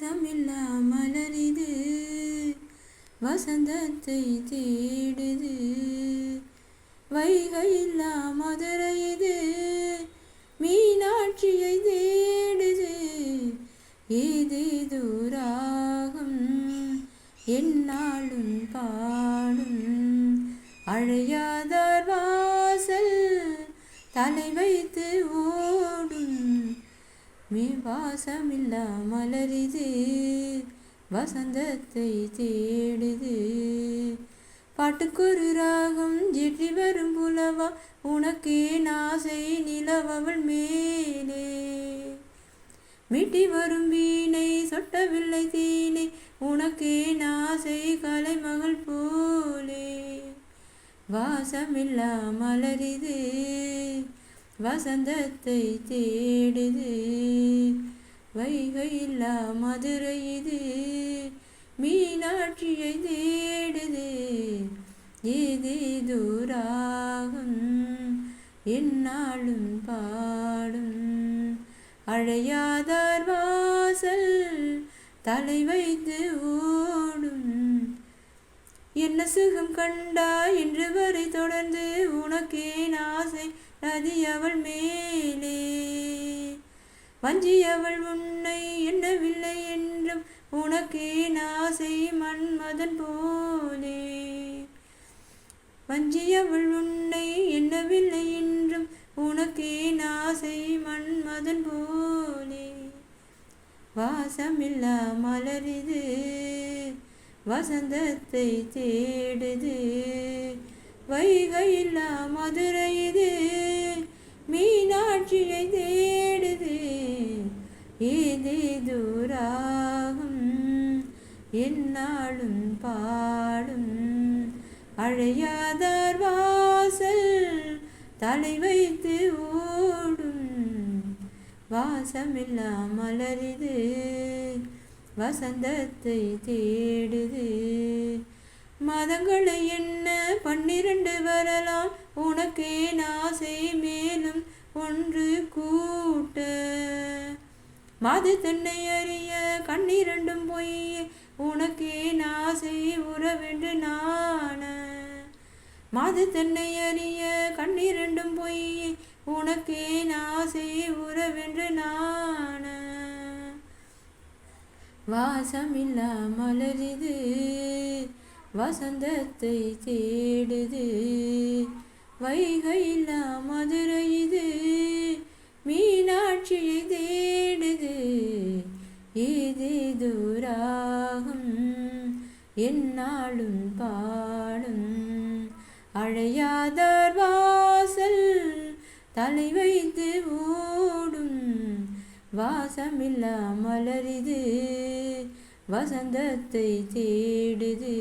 வாசமில்லா மலரிது வசந்தத்தை தேடுது. வைகையில்லா மதுரை இது மீனாட்சியை தேடுது. இது தூராகும் என்னாலும் பாடும். அழையாதார் வாசல் தலை வைத்து ஓடும். மே வாசமில்லா மலரிது வசந்தத்தை தேடுது. பாட்டுக்கொரு ராகம் ஜெற்றி வரும் புலவா உனக்கே நாசை நிலவவள் மேலே. மீட்டி வரும் வீணை சொட்டவில்லை தீனை உனக்கே நாசை கலைமகள் போலே. வாசமில்லா மலரிது வசந்தத்தை தேடுது. வைகையில்லா மதுரை இது மீனாட்சியை தேடுது. ஏதே தூராகும் என்னாலும் பாடும். அழையாதார் வாசல் தலை வைத்து ஓடும். என்ன சுகம் கண்டா? என்று வரை தொடர்ந்து உனக்கே நான் ஆசை நதி அவள் மேலே. வஞ்சியவள் உன்னை எண்ணவில்லை என்றும் உனக்கே ஆசை மன்மதன் போலே. வஞ்சியவள் உன்னை எண்ணவில்லை என்றும் உனக்கே ஆசை மன்மதன் போலே. வாசமில்லா மலரிது வசந்தத்தை தேடுது. வைகையில்லா மது ஏதே தூராகும் என்னாலும் பாடும். அழையாதார் வாசல் தலை வைத்து ஓடும். வாசமில்லா மலரிது வசந்தத்தை தேடுது. மதங்களை என்ன பன்னிரண்டு வரலாம். உனக்கே நாசை மேலும் ஒன்று கூட்ட மது தென்னை அறிய கண்ணீரண்டும் பொய். உனக்கே நாசை உறவென்று நான மது தென்னை அறிய கண்ணீரண்டும் பொய். உனக்கே நாசை உறவென்று நான வாசமில்லா மலரிது வசந்தத்தை தேடுது. வைகையில்லா மதுரை இது என்னாலும் பாடும் அழையாதார் வாசல் தலை வைத்து ஓடும். வாசமில்லா மலரிது வசந்தத்தை தேடுது.